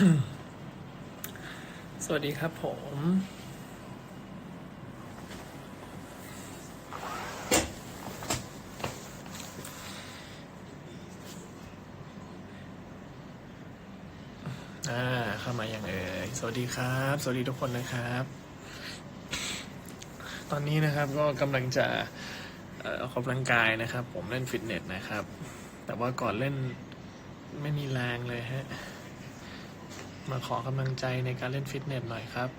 สวัสดีครับผม อ่า เข้ามาอย่างเอ่ย สวัสดีครับ สวัสดีทุกคนนะครับ ตอนนี้นะครับก็กำลังจะออกกำลังกายนะครับ ผมเล่นฟิตเนสนะครับ แต่ว่าก่อนเล่นไม่มีแรงเลยฮะ มาขอกำลังใจในการเล่นฟิตเนสหน่อยครับ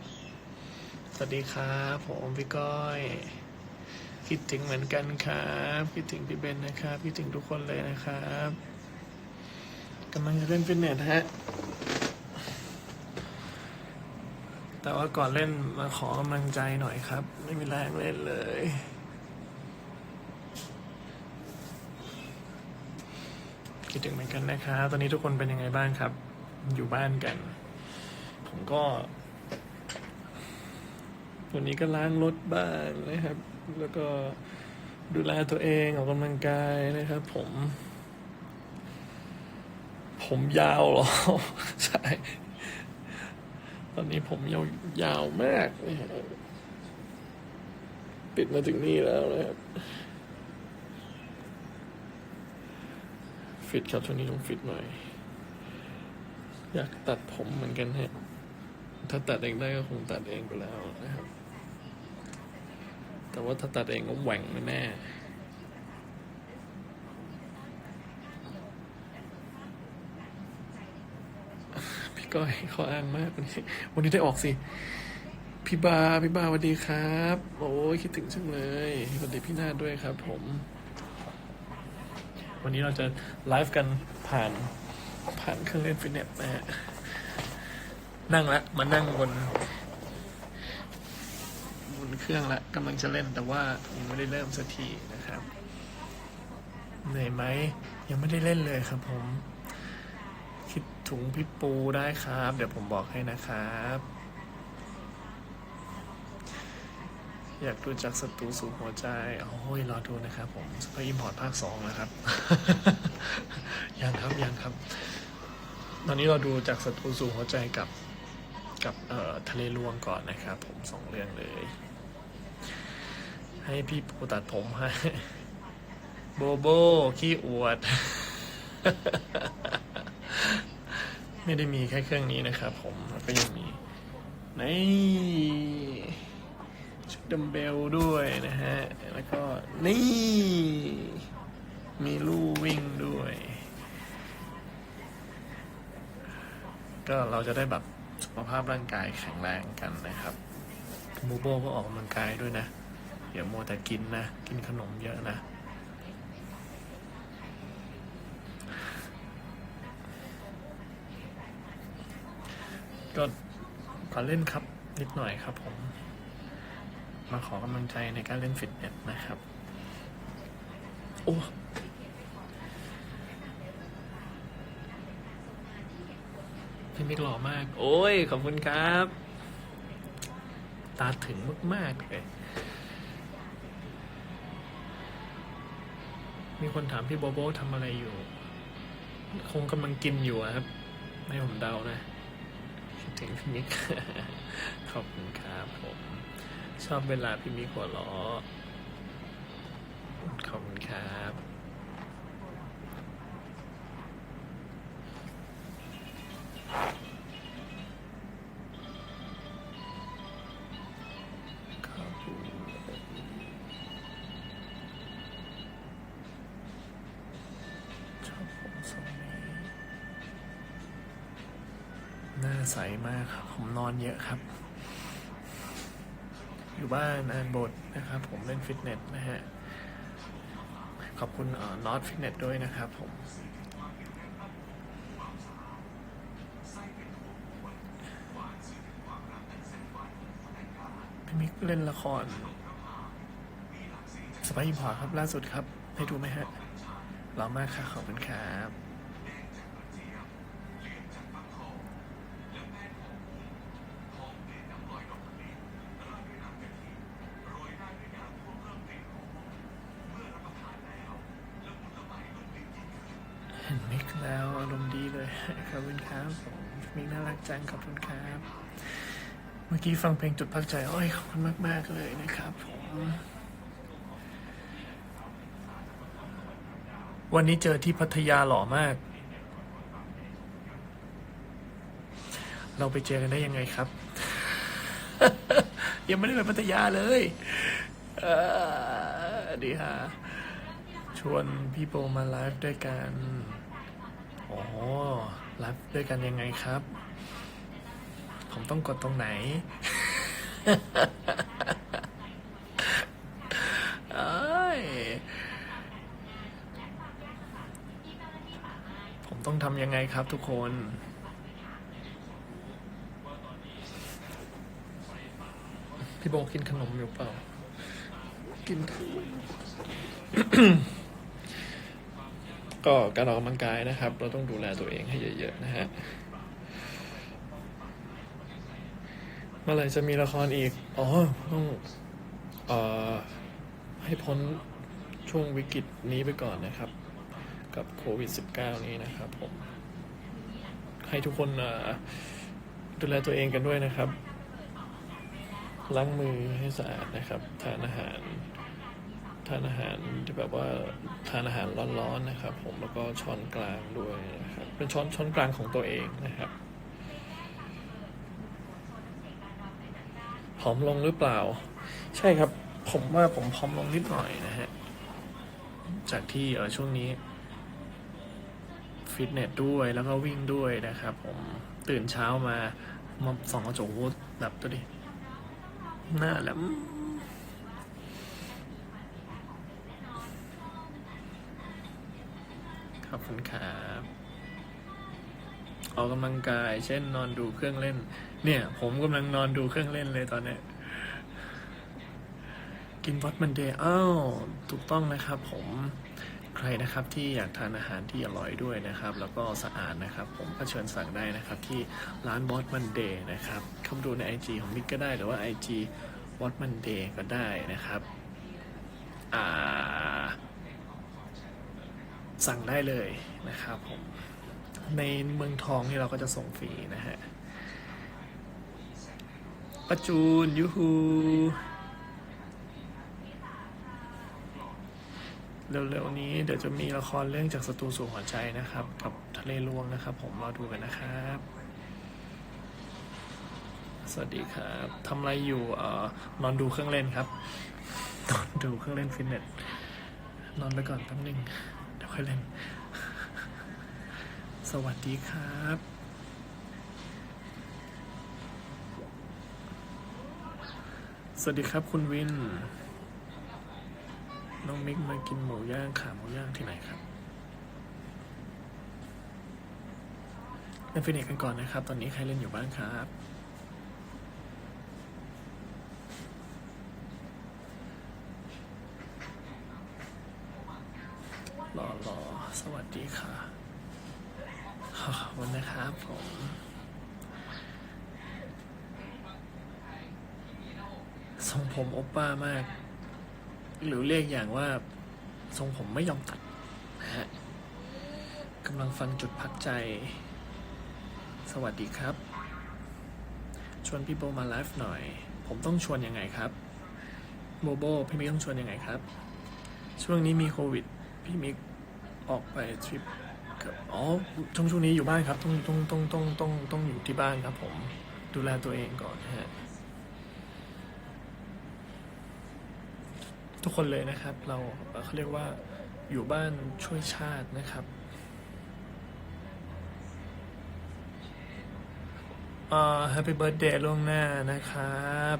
สวัสดีครับ ผมพี่ก้อย คิดถึงเหมือนกันครับ คิดถึงพี่เบนนะครับ คิดถึงทุกคนเลยนะครับกำลังจะเล่นฟิตเนสฮะ แต่ว่าก่อนเล่นมาขอกำลังใจหน่อยครับ ไม่มีแรงเล่นเลยคิดถึงเหมือนกันนะครับ ตอนนี้ทุกคนเป็นยังไงบ้างครับ อยู่บ้านกัน ผมก็วันนี้ก็ล้างรถบ้างนะครับ แล้วก็ดูแลตัวเองออกกำลังกายนะครับ ผม ผมยาวเหรอ ใช่ ตอนนี้ผมยาวยาวมากนะฮะปิดมาถึงนี่แล้วนะครับฟิตครับช่วงนี้ต้องฟิตหน่อย อยากตัดผมเหมือนกันฮะ ถ้าตัดเองได้ก็คงตัดเองไปแล้วนะครับ แต่ว่าถ้าตัดเองก็แหว่งแน่พี่ก้อยเขาอ้างมากวันนี้ วันนี้ได้ออกสิ พี่บา พี่บาสวัสดีครับ โอ้ยคิดถึงจังเลยสวัสดีพี่นาด้วยครับ ผม วันนี้เราจะไลฟ์กันผ่านผ่านเครื่องเล่นฟิตเนสนะฮะ นั่งละมานั่งบนบนเครื่องละกำลังจะเล่นแต่ว่ายังไม่ได้เริ่มสักทีนะครับเหนื่อยไหมยังไม่ได้เล่นเลยครับผม คิดถุงพี่ปูได้ครับ เดี๋ยวผมบอกให้นะครับ อยากดูจากศัตรูสู่หัวใจโอ้ยรอดูนะครับผมสไปอิมพอร์ตภาคสองนะครับ ยังครับยังครับ ตอนนี้เราดูจากศัตรูสู่หัวใจกับ กับเอ่อทะเลลวงก่อนนะครับ ผมสองเรื่องเลย ให้พี่ปูตัดผมให้โบโบขี้อวด ไม่ได้มีแค่เครื่องนี้นะครับผมแล้วก็ยังมีนี่ชุดดัมเบลด้วยนะฮะ แล้วก็นี่ มีลู่วิ่งด้วย ก็เราจะได้แบบ สุขภาพร่างกายแข็งแรงกันนะครับมูโบก็ออกกำลังกายด้วยนะอย่ามัวแต่กินนะ กินขนมเยอะนะ ก็ขอเล่นครับนิดหน่อยครับผม มาขอกำลังใจในการเล่นฟิตเนสนะครับ โอ้ พี่มิกหล่อมาก โอ้ย ขอบคุณครับ ตาถึงมากๆเลยมีคนถามพี่โบโบทำอะไรอยู่ คงกำลังกินอยู่ครับไม่ผมเดานะคิดถึงพี่มิก ขอบคุณครับผม ชอบเวลาพี่มิกหัวเราะขอบคุณครับ หน้าใสมากครับ ผมนอนเยอะครับ อยู่บ้านอ่านบทนะครับ ผมเล่นฟิตเนสนะฮะ ขอบคุณนอตฟิตเนสด้วยนะครับผมพี่มิกเล่นละครสไปอิมพอครับล่าสุดครับ ให้ดูไหมฮะหล่อมากค่ะ ขอบคุณครับ ฮ เห็นมิกแล้วอารมณ์ดีเลย ขอบคุณครับผมมิกน่ารักจังขอบคุณครับ เมื่อกี้ฟังเพลงจุดพักใจโอ้ยขอบคุณมาก ๆ เลยนะครับผมวันนี้เจอที่พัทยาหล่อมาก เราไปเจอกันได้ยังไงครับ ยังไม่ได้ไปพัทยาเลยเดีฮะชวนพี่โปมาไลฟ์ด้วยกัน อ๋อไลฟ์ด้วยกันยังไงครับ ผมต้องกดตรงไหนผมต้องทำยังไงครับทุกคน พี่โบกินขนมอยู่เปล่า กินทำไม ก็การออกกำลังกายนะครับ เราต้องดูแลตัวเองให้เยอะๆนะฮะเมื่อไหร่จะมีละครอีก อ๋อ ต้องเอ่อให้พ้นช่วงวิกฤตนี้ไปก่อนนะครับ กับโควิด -19 นี้นะครับผม ให้ทุกคนดูแลตัวเองกันด้วยนะครับ ล้างมือให้สะอาดนะครับ ทานอาหาร ทานอาหารที่แบบว่าทานอาหารร้อนๆนะครับ ผมแล้วก็ช้อนกลางด้วยนะครับเป็นช้อนช้อนกลางของตัวเองนะครับผอมลงหรือเปล่า ใช่ครับ ผมว่าผมผอมลงนิดหน่อยนะฮะจากที่เออช่วงนี้ฟิตเนสด้วยแล้วก็วิ่งด้วยนะครับผมตื่นเช้ามามาส่องกระจกโอ้โหแบบตัวดิหน้าแหลม ขอบคุณครับออกกำลังกาย เช่นนอนดูเครื่องเล่น เนี่ย ผมกำลังนอนดูเครื่องเล่นเลยตอนนี้กินวัดมันเดย์อ้าวถูกต้องนะครับ ผมใครนะครับที่อยากทานอาหารที่อร่อยด้วยนะครับ แล้วก็สะอาดนะครับ ผมก็เชิญสั่งได้นะครับ ที่ร้านบอสมันเดย์นะครับเข้ามาดูใน IG ของมิกก็ได้หรือว่า IG บอสมันเดย์ก็ได้นะครับ อ่า สั่งได้เลยนะครับผมในเมืองทองนี่เราก็จะส่งฟรีนะฮะประจูนยูฮูเร็วๆนี้เดี๋ยวจะมีละครเรื่องจากสตูสู่หัวใจนะครับ กับทะเลลวงนะครับ ผมรอดูกันนะครับ สวัสดีครับทำอะไรอยู่เอ่อนอนดูเครื่องเล่นครับนอนดูเครื่องเล่นฟิตเนสนอนไปก่อนแป๊บนึง ค่อยเล่น สวัสดีครับสวัสดีครับคุณวิน น้องมิกมากินหมูย่างขาหมูย่างที่ไหนครับเล่นฟิตเนสกันก่อนนะครับ ตอนนี้ใครเล่นอยู่บ้างครับ รอรอ สวัสดีค่ะขอบคุณนะครับผมทรงผมโอปป้ามาก หรือเรียกอย่างว่า ทรงผมไม่ยอมตัดนะฮะกำลังฟังจุดพักใจ สวัสดีครับ ชวนพี่โบมาไลฟ์หน่อย ผมต้องชวนยังไงครับ โบโบ พี่มิกต้องชวนยังไงครับ ช่วงนี้มีโควิด พี่มิก ออกไปทริปกับอ๋อช่วงช่วงนี้อยู่บ้านครับ ต้องต้องต้องต้องต้องต้องอยู่ที่บ้านครับ ผมดูแลตัวเองก่อนฮะทุกคนเลยนะครับ เราเอ่อเขาเรียกว่าอยู่บ้านช่วยชาตินะครับอ่าแฮปปี้เบิร์ดเดย์ล่วงหน้านะครับ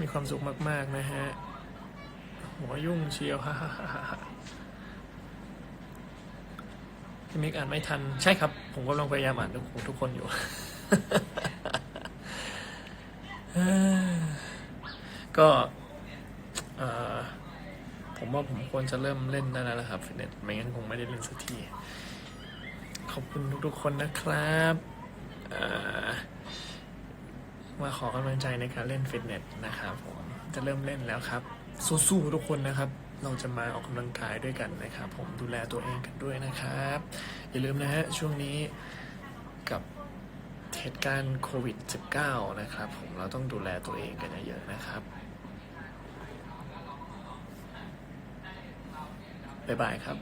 มีความสุขมาก ๆ นะฮะ หัวยุ่งเชียวฮ่าฮ่าฮ่าฮ่าพี่มิกอ่านไม่ทัน ใช่ครับ ผมกำลังพยายามอ่านทุกทุกคนอยู่ ก็ผมว่าผมควรจะเริ่มเล่นได้แล้วล่ะครับฟิตเนสไม่งั้นคงไม่ได้เล่นสักทีขอบคุณทุกๆคนนะครับมาขอกำลังใจในการเล่นฟิตเนสนะครับผมจะเริ่มเล่นแล้วครับ สู้ๆทุกคนนะครับ เราจะมาออกกำลังกายด้วยกันนะครับ ผมดูแลตัวเองกันด้วยนะครับ อย่าลืมนะฮะช่วงนี้กับเหตุการณ์โควิด -19 นะครับ ผมเราต้องดูแลตัวเองกันเยอะๆนะครับบ๊ายบายครับ